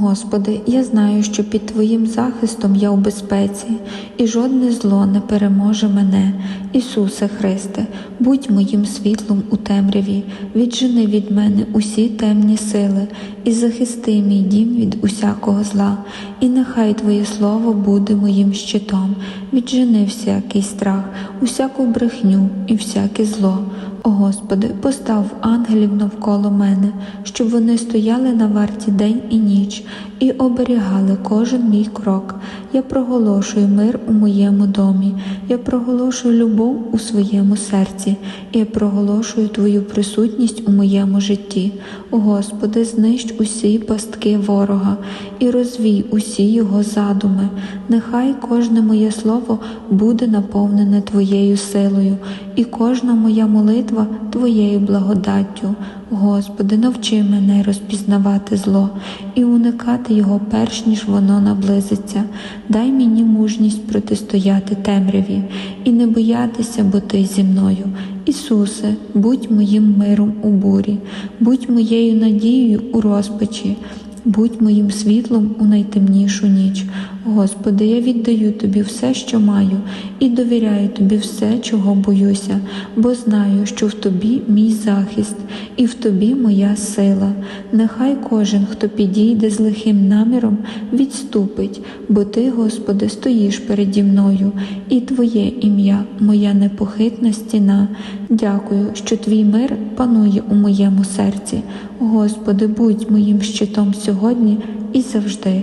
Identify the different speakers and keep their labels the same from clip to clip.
Speaker 1: Господи, я знаю, що під Твоїм захистом я у безпеці, і жодне зло не переможе мене. Ісусе Христе, будь моїм світлом у темряві, віджени від мене усі темні сили, і захисти мій дім від усякого зла, і нехай Твоє Слово буде моїм щитом, віджени всякий страх, усяку брехню і всяке зло. Господи, постав ангелів навколо мене, щоб вони стояли на варті день і ніч і оберігали кожен мій крок. Я проголошую мир у моєму домі, я проголошую любов у своєму серці, я проголошую Твою присутність у моєму житті. Господи, знищ усі пастки ворога і розвій усі його задуми. Нехай кожне моє слово буде наповнене Твоєю силою, і кожна моя молитва Твоєю благодаттю. Господи, навчи мене розпізнавати зло і уникати його перш ніж воно наблизиться. Дай мені мужність протистояти темряві і не боятися, бо ти зі мною. Ісусе, будь моїм миром у бурі, будь моєю надією у розпачі. Будь моїм світлом у найтемнішу ніч. Господи, я віддаю Тобі все, що маю, і довіряю Тобі все, чого боюся, бо знаю, що в Тобі мій захист, і в Тобі моя сила. Нехай кожен, хто підійде з лихим наміром, відступить, бо Ти, Господи, стоїш переді мною, і Твоє ім'я, моя непохитна стіна. Дякую, що Твій мир панує у моєму серці. Господи, будь моїм щитом сьогодні і завжди.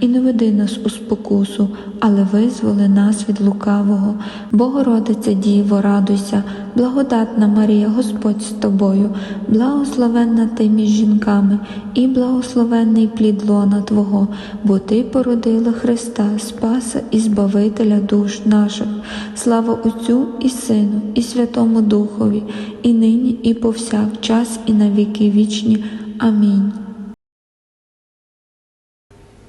Speaker 1: і не веди нас у спокусу, але визволи нас від лукавого. Богородиця Діво, радуйся, благодатна Марія, Господь з тобою, благословенна ти між жінками, і благословенний плід лона Твого, бо Ти породила Христа, Спаса і Збавителя душ наших. Слава Отцю і Сину, і Святому Духові, і нині, і повсякчас, і на віки вічні. Амінь.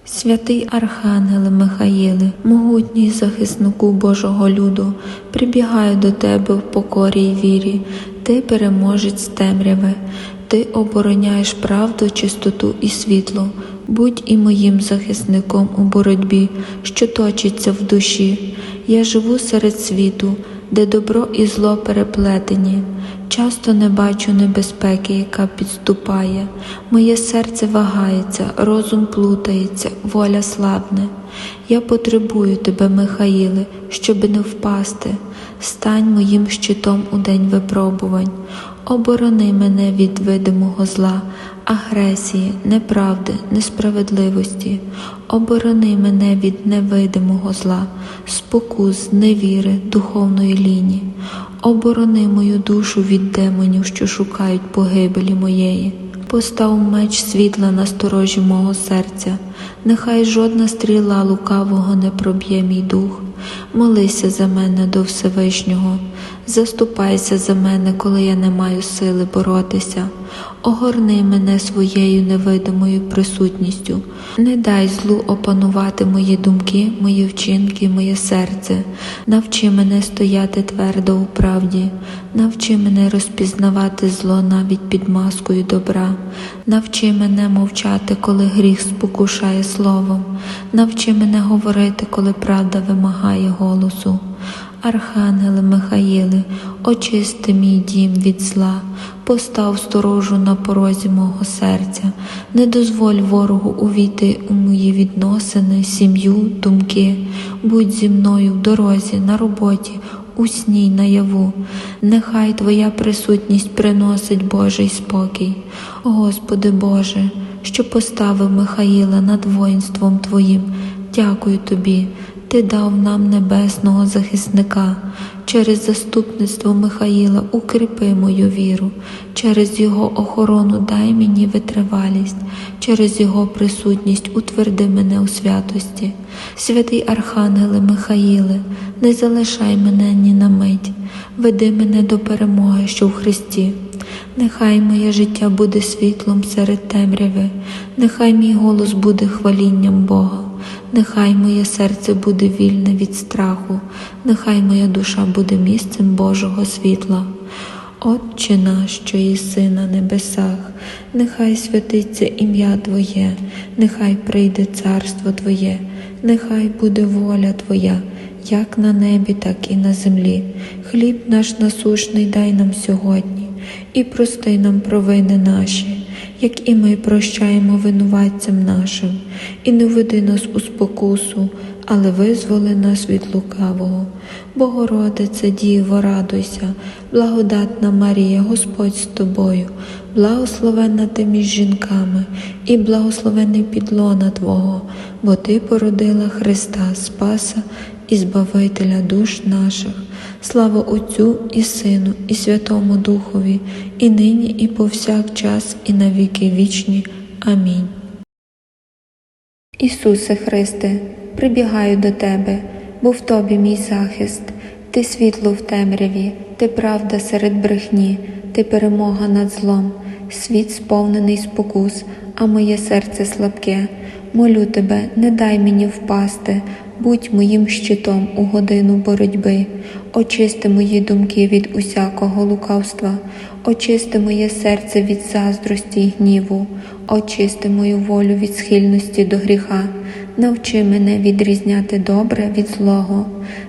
Speaker 1: Святий Архангеле Михаїле, могутній захиснику Божого люду, прибігаю до тебе в покорі й вірі, ти переможець темряви, ти обороняєш правду, чистоту і світло. Будь і моїм захисником у боротьбі, що точиться в душі. Я живу серед світу, де добро і зло переплетені. Часто не бачу небезпеки, яка підступає. Моє серце вагається, розум плутається, воля слабне. Я потребую тебе, Михаїле, щоби не впасти. Стань моїм щитом у день випробувань. Оборони мене від видимого зла, агресії, неправди, несправедливості. Оборони мене від невидимого зла, спокус, невіри, духовної лінії. Оборони мою душу від демонів, що шукають погибелі моєї. Постав меч світла на сторожі мого серця, нехай жодна стріла лукавого не проб'є мій дух. Молися за мене до Всевишнього, заступайся за мене, коли я не маю сили боротися. Огорни мене своєю невидимою присутністю, не дай злу опанувати мої думки, мої вчинки, моє серце. Навчи мене стояти твердо у правді, навчи мене розпізнавати зло навіть під маскою добра, навчи мене мовчати, коли гріх спокушає словом, навчи мене говорити, коли правда вимагає голосу. Архангеле Михаїле, очисти мій дім від зла, постав сторожу на порозі мого серця, не дозволь ворогу увійти у мої відносини, сім'ю, думки, будь зі мною в дорозі, на роботі, у сні й наяву. Нехай Твоя присутність приносить Божий спокій. Господи Боже, що поставив Михаїла над воїнством Твоїм, дякую Тобі. Ти дав нам небесного захисника. Через заступництво Михаїла укріпи мою віру, через його охорону дай мені витривалість, через його присутність утверди мене у святості. Святий Архангеле Михаїле, не залишай мене ні на мить, веди мене до перемоги, що в Христі. Нехай моє життя буде світлом серед темряви, нехай мій голос буде хвалінням Бога, нехай моє серце буде вільне від страху, нехай моя душа буде місцем Божого світла. Отче наш, що єси на небесах, нехай святиться ім'я Твоє, нехай прийде царство Твоє, нехай буде воля Твоя, як на небі, так і на землі. Хліб наш насушний дай нам сьогодні, і прости нам провини наші, як і ми прощаємо винуватцям нашим, і не веди нас у спокусу, але визволи нас від лукавого. Богородице Діво, радуйся, благодатна Марія, Господь з тобою, благословенна ти між жінками, і благословений підлона Твого, бо Ти породила Христа Спаса і Збавителя душ наших. Слава Отцю і Сину, і Святому Духові, і нині, і повсякчас, і на віки вічні. Амінь. Ісусе Христе, прибігаю до Тебе, бо в Тобі мій захист, Ти світло в темряві, Ти правда серед брехні, Ти перемога над злом, світ сповнений спокус, а моє серце слабке. Молю Тебе, не дай мені впасти, будь моїм щитом у годину боротьби, очисти мої думки від усякого лукавства, очисти моє серце від заздрості й гніву, очисти мою волю від схильності до гріха, навчи мене відрізняти добре від злого,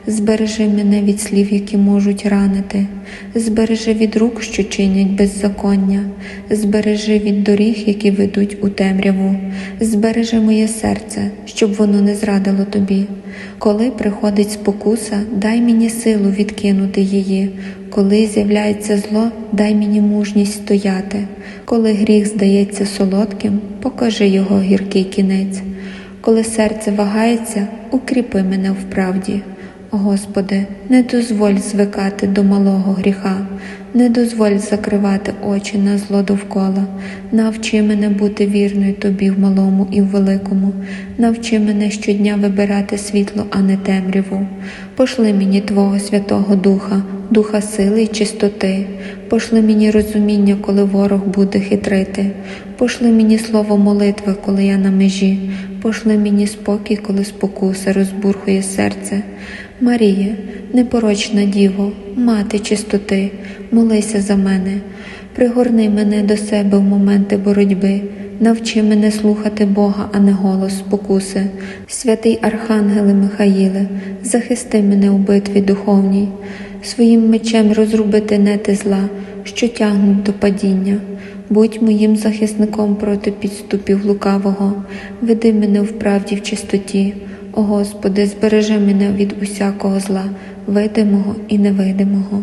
Speaker 1: збережи мене від слів, які можуть ранити, збережи від рук, що чинять беззаконня, збережи від доріг, які ведуть у темряву, збережи моє серце, щоб воно не зрадило тобі. Коли приходить спокуса, дай мені силу відкинути її. Коли з'являється зло, дай мені мужність стояти. Коли гріх здається солодким, покажи його гіркий кінець. Коли серце вагається, укріпи мене в правді. Господи, не дозволь звикати до малого гріха, не дозволь закривати очі на зло довкола, навчи мене бути вірною тобі в малому і в великому, навчи мене щодня вибирати світло, а не темряву. Пошли мені Твого Святого Духа, Духа сили й чистоти, пошли мені розуміння, коли ворог буде хитрити, пошли мені слово молитви, коли я на межі, пошли мені спокій, коли спокуса розбурхує серце. Марія, непорочна діво, мати чистоти, молися за мене, пригорни мене до себе в моменти боротьби, навчи мене слухати Бога, а не голос спокуси. Святий Архангеле Михаїле, захисти мене у битві духовній, своїм мечем розрубити нети зла, що тягнуть до падіння. Будь моїм захисником проти підступів лукавого, веди мене в правді в чистоті. О Господи, збережи мене від усякого зла, видимого і невидимого.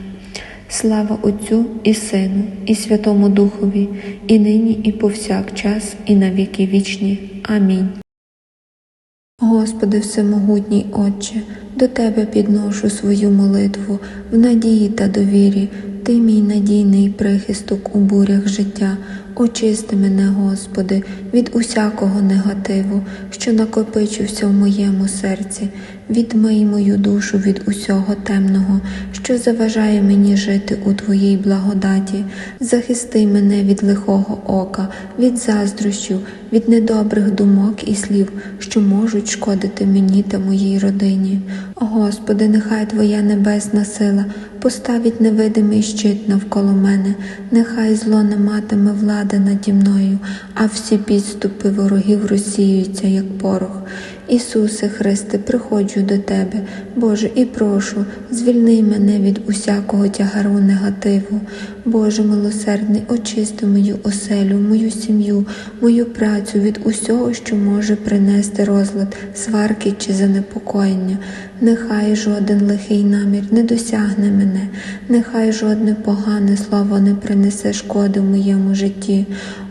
Speaker 1: Слава Отцю і Сину, і Святому Духові, і нині, і повсякчас, і на віки вічні. Амінь. Господи Всемогутній Отче, до Тебе підношу свою молитву в надії та довірі. Ти мій надійний прихисток у бурях життя. Очисти мене, Господи, від усякого негативу, що накопичився в моєму серці, відмий мою душу від усього темного, що заважає мені жити у Твоїй благодаті, захисти мене від лихого ока, від заздрощів, від недобрих думок і слів, що можуть шкодити мені та моїй родині. О Господи, нехай Твоя небесна сила поставить невидимий щит навколо мене, нехай зло не матиме влади наді мною, а всі підступи ворогів розсіюються, як порох. Ісусе Христе, приходжу до Тебе, Боже, і прошу, звільни мене від усякого тягару негативу. Боже милосердний, очисти мою оселю, мою сім'ю, мою працю від усього, що може принести розлад, сварки чи занепокоєння. Нехай жоден лихий намір не досягне мене, нехай жодне погане слово не принесе шкоди в моєму житті.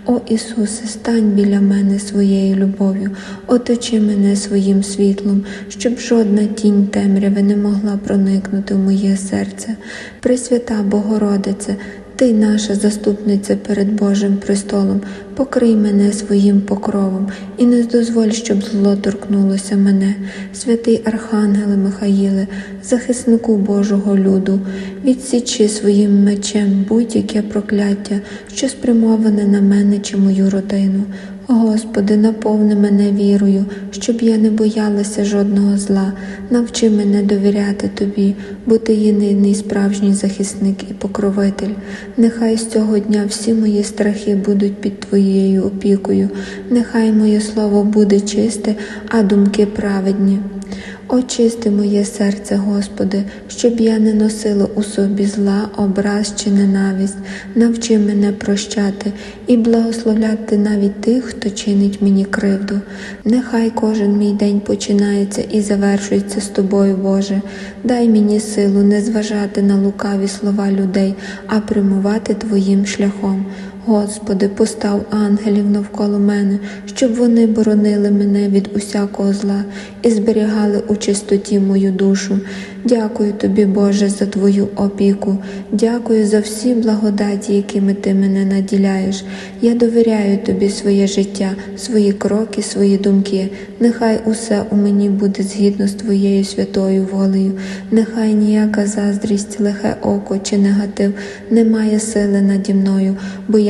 Speaker 1: О Ісусе, стань біля мене своєю любов'ю, оточи мене своїм світлом, щоб жодна тінь темряви не могла проникнути в моє серце. Пресвята Богородице, ти наша заступниця перед Божим престолом, покрий мене своїм покровом і не дозволь, щоб зло торкнулося мене, святий Архангеле Михаїле, захиснику Божого люду, відсічи своїм мечем будь-яке прокляття, що спрямоване на мене чи мою родину. Господи, наповни мене вірою, щоб я не боялася жодного зла, навчи мене довіряти Тобі, бо Ти єдиний справжній захисник і покровитель. Нехай з цього дня всі мої страхи будуть під Твоєю опікою, нехай моє слово буде чисте, а думки праведні. Очисти моє серце, Господи, щоб я не носила у собі зла, образ чи ненависть, навчи мене прощати і благословляти навіть тих, хто чинить мені кривду. Нехай кожен мій день починається і завершується з Тобою, Боже. Дай мені силу не зважати на лукаві слова людей, а прямувати Твоїм шляхом. Господи, постав ангелів навколо мене, щоб вони боронили мене від усякого зла і зберігали у чистоті мою душу. Дякую тобі, Боже, за Твою опіку. Дякую за всі благодаті, якими ти мене наділяєш. Я довіряю тобі своє життя, свої кроки, свої думки. Нехай усе у мені буде згідно з Твоєю святою волею. Нехай ніяка заздрість, лихе око чи негатив не має сили наді мною, бо я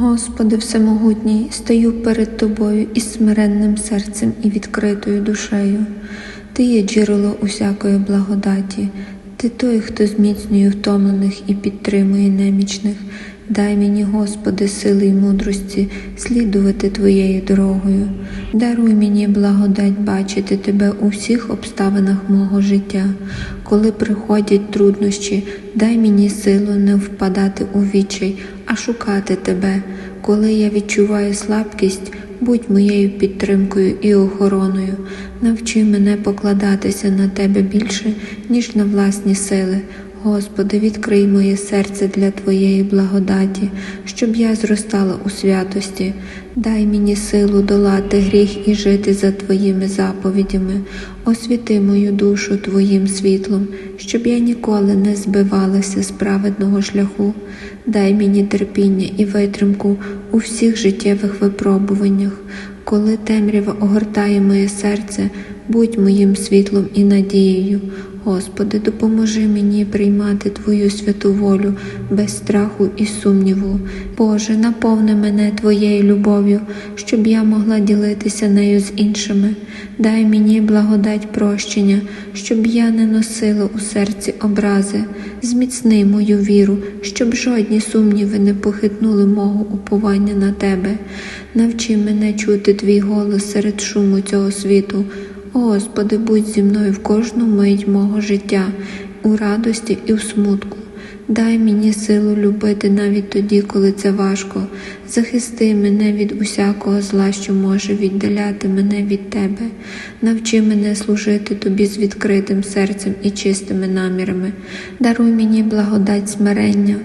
Speaker 1: Господи Всемогутній, стою перед Тобою із смиренним серцем і відкритою душею. Ти є джерело усякої благодаті, Ти той, хто зміцнює втомлених і підтримує немічних. Дай мені, Господи, сили й мудрості слідувати Твоєю дорогою. Даруй мені благодать бачити Тебе у всіх обставинах мого життя. Коли приходять труднощі, дай мені силу не впадати у відчай, а шукати Тебе. Коли я відчуваю слабкість, будь моєю підтримкою і охороною. Навчи мене покладатися на Тебе більше, ніж на власні сили. Господи, відкрий моє серце для Твоєї благодаті, щоб я зростала у святості. Дай мені силу долати гріх і жити за Твоїми заповідями. Освіти мою душу Твоїм світлом, щоб я ніколи не збивалася з праведного шляху. Дай мені терпіння і витримку у всіх життєвих випробуваннях. Коли темрява огортає моє серце, будь моїм світлом і надією. Господи, допоможи мені приймати Твою святу волю без страху і сумніву. Боже, наповни мене Твоєю любов'ю, щоб я могла ділитися нею з іншими. Дай мені благодать прощення, щоб я не носила у серці образи. Зміцни мою віру, щоб жодні сумніви не похитнули мого уповання на Тебе. Навчи мене чути Твій голос серед шуму цього світу. Господи, будь зі мною в кожну мить мого життя, у радості і в смутку. Дай мені силу любити навіть тоді, коли це важко. Захисти мене від усякого зла, що може віддаляти мене від Тебе. Навчи мене служити Тобі з відкритим серцем і чистими намірами. Даруй мені благодать смирення.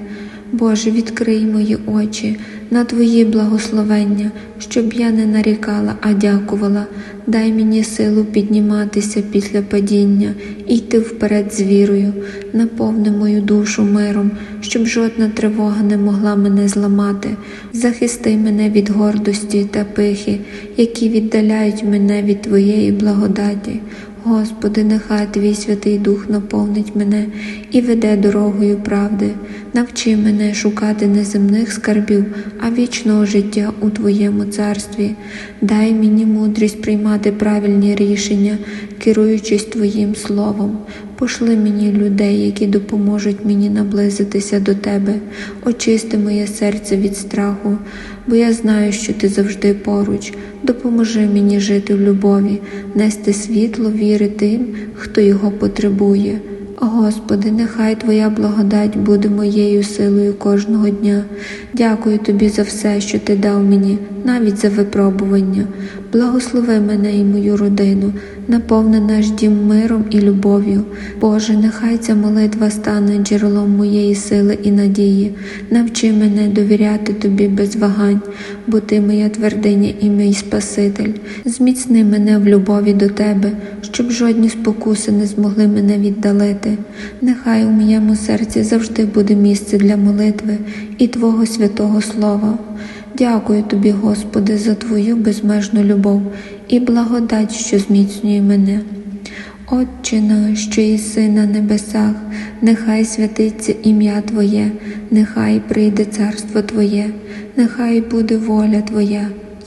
Speaker 1: Боже, відкрий мої очі, на Твої благословення, щоб я не нарікала, а дякувала. Дай мені силу підніматися після падіння йти вперед з вірою, наповни мою душу миром, щоб жодна тривога не могла мене зламати. Захисти мене від гордості та пихи, які віддаляють мене від Твоєї благодаті. Господи, нехай Твій Святий Дух наповнить мене і веде дорогою правди. Навчи мене шукати не земних скарбів, а вічного життя у Твоєму царстві. Дай мені мудрість приймати правильні рішення, керуючись Твоїм словом. Пошли мені людей, які допоможуть мені наблизитися до Тебе. Очисти моє серце від страху, бо я знаю, що Ти завжди поруч. Допоможи мені жити в любові, нести світло віри тим, хто його потребує. Господи, нехай Твоя благодать буде моєю силою кожного дня. Дякую Тобі за все, що Ти дав мені, навіть за випробування. Благослови мене і мою родину, наповни наш дім миром і любов'ю. Боже, нехай ця молитва стане джерелом моєї сили і надії. Навчи мене довіряти Тобі без вагань, бо Ти моя твердиня і мій Спаситель. Зміцни мене в любові до Тебе, щоб жодні спокуси не змогли мене віддалити. Нехай у моєму серці завжди буде місце для молитви і Твого святого Слова. Дякую тобі, Господи, за Твою безмежну любов і благодать, що зміцнює мене. Отче що єси на небесах, нехай святиться ім'я Твоє, нехай прийде царство Твоє, нехай буде воля Твоя,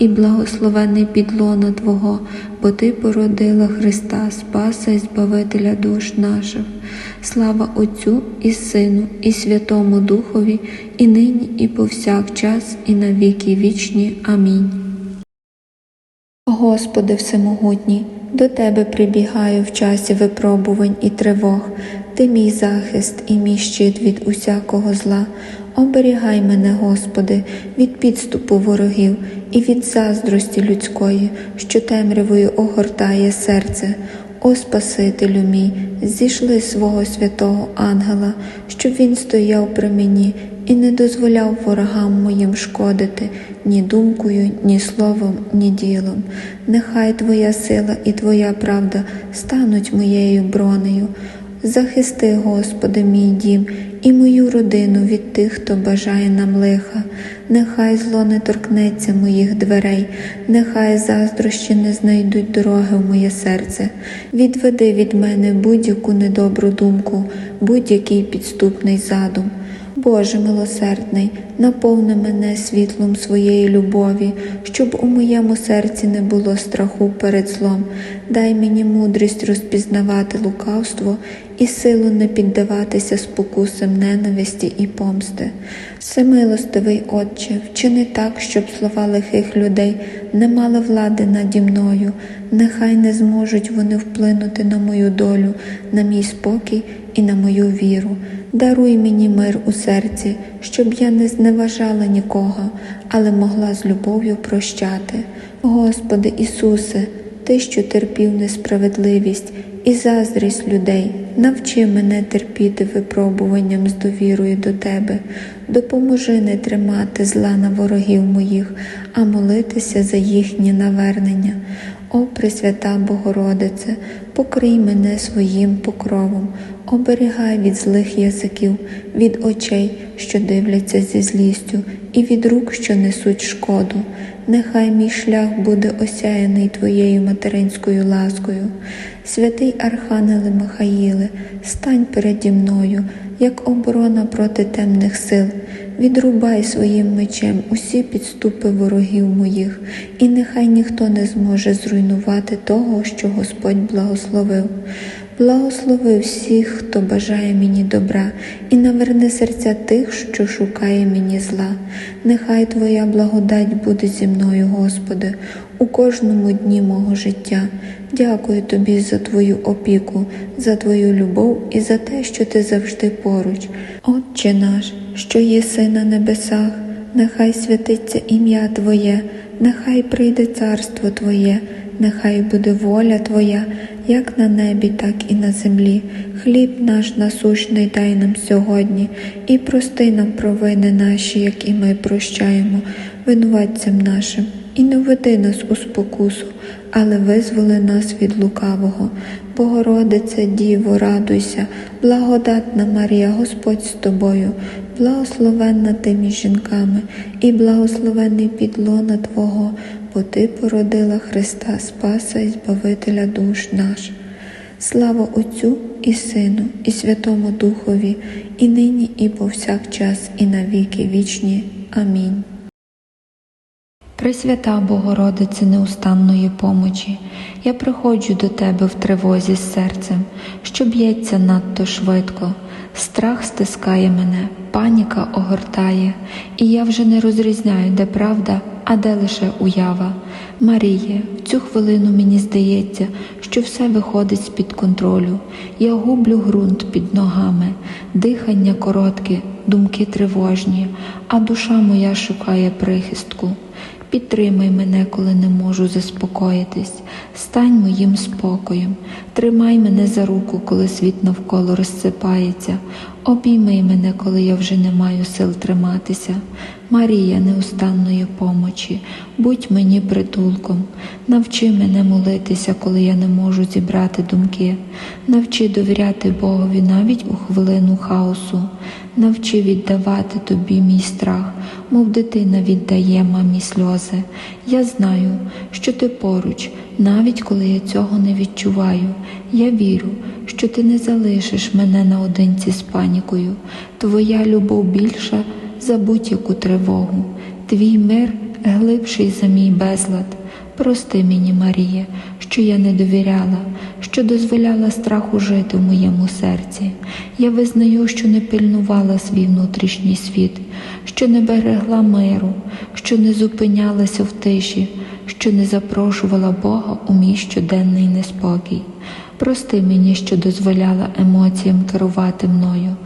Speaker 1: і благословений підлона Твого, бо Ти породила Христа, Спаса і Збавителя душ наших. Слава Отцю і Сину, і Святому Духові, і нині, і повсякчас, і на віки вічні. Амінь. Господи Всемогутній, до Тебе прибігаю в часі випробувань і тривог. Ти мій захист і мій щит від усякого зла. Оберігай мене, Господи, від підступу ворогів і від заздрості людської, що темрявою огортає серце. О Спасителю мій, зійшли свого святого ангела, щоб він стояв при мені і не дозволяв ворогам моїм шкодити ні думкою, ні словом, ні ділом. Нехай Твоя сила і Твоя правда стануть моєю бронею. Захисти, Господи, мій дім і мою родину від тих, хто бажає нам лиха. Нехай зло не торкнеться моїх дверей, нехай заздрощі не знайдуть дороги в моє серце. Відведи від мене будь-яку недобру думку, будь-який підступний задум. Боже милосердний, наповни мене світлом своєї любові, щоб у моєму серці не було страху перед злом. Дай мені мудрість розпізнавати лукавство і силу не піддаватися спокусам ненависті і помсти. Всемилостивий Отче, вчини так, щоб слова лихих людей не мали влади наді мною, нехай не зможуть вони вплинути на мою долю, на мій спокій і на мою віру. Даруй мені мир у серці, щоб я не зневажала нікого, але могла з любов'ю прощати. Господи Ісусе, Ти, що терпів несправедливість і заздрість людей, навчи мене терпіти випробуванням з довірою до Тебе, допоможи не тримати зла на ворогів моїх, а молитися за їхнє навернення. О Пресвята Богородице, покрий мене своїм покровом, оберігай від злих язиків, від очей, що дивляться зі злістю, і від рук, що несуть шкоду. Нехай мій шлях буде осяяний Твоєю материнською ласкою. Святий Архангеле Михаїле, стань переді мною, як оборона проти темних сил. Відрубай своїм мечем усі підступи ворогів моїх, і нехай ніхто не зможе зруйнувати того, що Господь благословив. Благослови всіх, хто бажає мені добра, і наверни серця тих, що шукає мені зла. Нехай Твоя благодать буде зі мною, Господи, у кожному дні мого життя. Дякую Тобі за Твою опіку, за Твою любов і за те, що Ти завжди поруч. Отче наш, що єси на небесах, нехай святиться ім'я Твоє, нехай прийде царство Твоє, нехай буде воля Твоя, як на небі, так і на землі. Хліб наш насущний дай нам сьогодні, і прости нам провини наші, як і ми прощаємо, винуватцям нашим, і не введи нас у спокусу, але визволи нас від лукавого. Богородице, Діво, радуйся, благодатна Марія, Господь з тобою, благословенна ти між жінками, і благословений підлона Твого, бо Ти породила Христа Спаса і Збавителя душ наших. Слава Отцю і Сину, і Святому Духові, і нині, і повсякчас, і на віки вічні. Амінь. Пресвята Богородице неустанної помочі, я приходжу до Тебе в тривозі з серцем, що б'ється надто швидко. Страх стискає мене, паніка огортає, і я вже не розрізняю, де правда, а де лише уява. Маріє, в цю хвилину мені здається, що все виходить з-під контролю. Я гублю ґрунт під ногами, дихання коротке, думки тривожні, а душа моя шукає прихистку. Підтримай мене, коли не можу заспокоїтись, стань моїм спокоєм, тримай мене за руку, коли світ навколо розсипається, обіймай мене, коли я вже не маю сил триматися. Марія неустанної помочі, будь мені притулком, навчи мене молитися, коли я не можу зібрати думки, навчи довіряти Богові навіть у хвилину хаосу, навчи віддавати тобі мій страх, мов дитина віддає мамі сльози. Я знаю, що ти поруч, навіть коли я цього не відчуваю. Я вірю, що ти не залишиш мене наодинці з панікою. Твоя любов більша за будь-яку тривогу. Твій мир глибший за мій безлад. Прости мені, Марія, що я не довіряла, що дозволяла страху жити в моєму серці. Я визнаю, що не пильнувала свій внутрішній світ, що не берегла миру, що не зупинялася в тиші, що не запрошувала Бога у мій щоденний неспокій. Прости мені, що дозволяла емоціям керувати мною,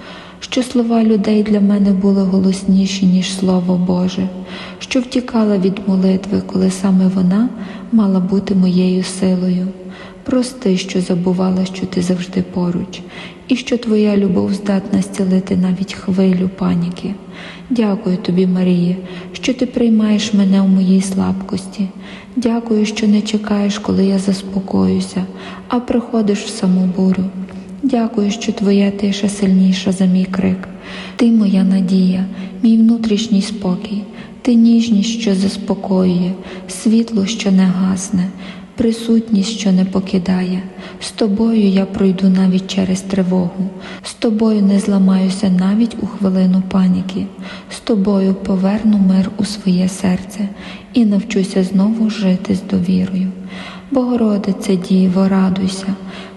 Speaker 1: що слова людей для мене були голосніші, ніж Слово Боже, що втікала від молитви, коли саме вона мала бути моєю силою. Прости, що забувала, що ти завжди поруч, і що твоя любов здатна зцілити навіть хвилю паніки. Дякую тобі, Марія, що ти приймаєш мене у моїй слабкості. Дякую, що не чекаєш, коли я заспокоюся, а приходиш в саму бурю. Дякую, що твоя тиша сильніша за мій крик. Ти моя надія, мій внутрішній спокій, ти ніжність, що заспокоює, світло, що не гасне, присутність, що не покидає. З тобою я пройду навіть через тривогу, з тобою не зламаюся навіть у хвилину паніки, з тобою поверну мир у своє серце і навчуся знову жити з довірою. Богородице Діво, радуйся,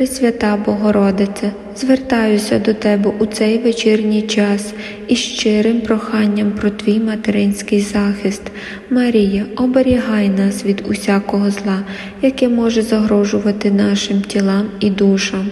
Speaker 1: Пресвята Богородице, звертаюся до Тебе у цей вечірній час із щирим проханням про Твій материнський захист. Марія, оберігай нас від усякого зла, яке може загрожувати нашим тілам і душам.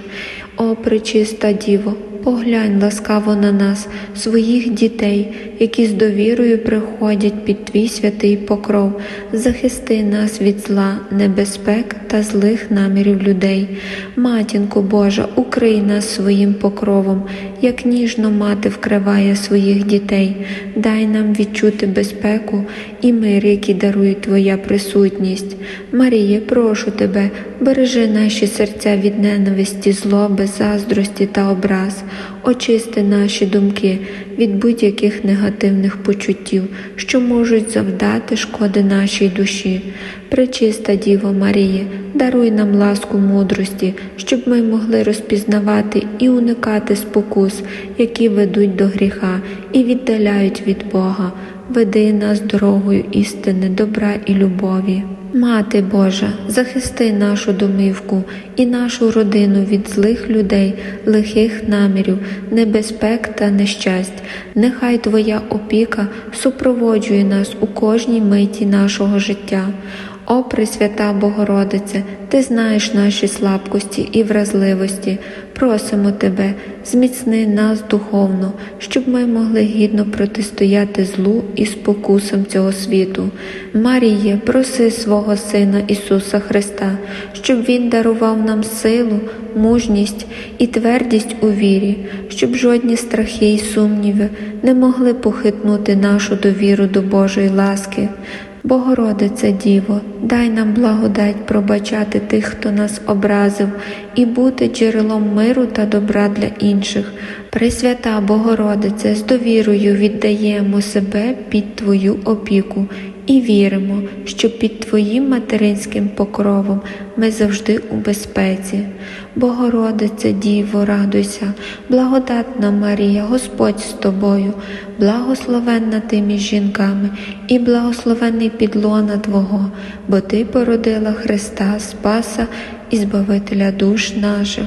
Speaker 1: О, пречиста Діво, поглянь ласкаво на нас, своїх дітей, які з довірою приходять під Твій святий покров, захисти нас від зла, небезпек та злих намірів людей. Матінко Божа, укрий нас своїм покровом, як ніжно мати вкриває своїх дітей. Дай нам відчути безпеку і мир, який дарує Твоя присутність. Маріє, прошу Тебе, бережи наші серця від ненависті, злоби, заздрості та образ, очисти наші думки від будь-яких негативних почуттів, що можуть завдати шкоди нашій душі. Пречиста Діво Маріє, даруй нам ласку мудрості, щоб ми могли розпізнавати і уникати спокус, які ведуть до гріха і віддаляють від Бога. Веди нас дорогою істини, добра і любові. Мати Божа, захисти нашу домівку і нашу родину від злих людей, лихих намірів, небезпек та нещасть. Нехай Твоя опіка супроводжує нас у кожній миті нашого життя. О Пресвята Богородице, Ти знаєш наші слабкості і вразливості. Просимо Тебе, зміцни нас духовно, щоб ми могли гідно протистояти злу і спокусам цього світу. Маріє, проси свого Сина Ісуса Христа, щоб Він дарував нам силу, мужність і твердість у вірі, щоб жодні страхи й сумніви не могли похитнути нашу довіру до Божої ласки. Богородице Діво, дай нам благодать пробачати тих, хто нас образив, і бути джерелом миру та добра для інших. Пресвята Богородице, з довірою віддаємо себе під Твою опіку і віримо, що під Твоїм материнським покровом ми завжди у безпеці. Богородице Діво, радуйся, благодатна Марія, Господь з тобою, благословенна ти між жінками і благословений підлона Твого, бо Ти породила Христа, Спаса і Збавителя душ наших.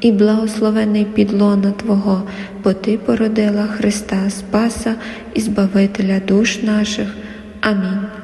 Speaker 1: і благословений підлона Твого, бо Ти породила Христа Спаса і Збавителя душ наших. Амінь.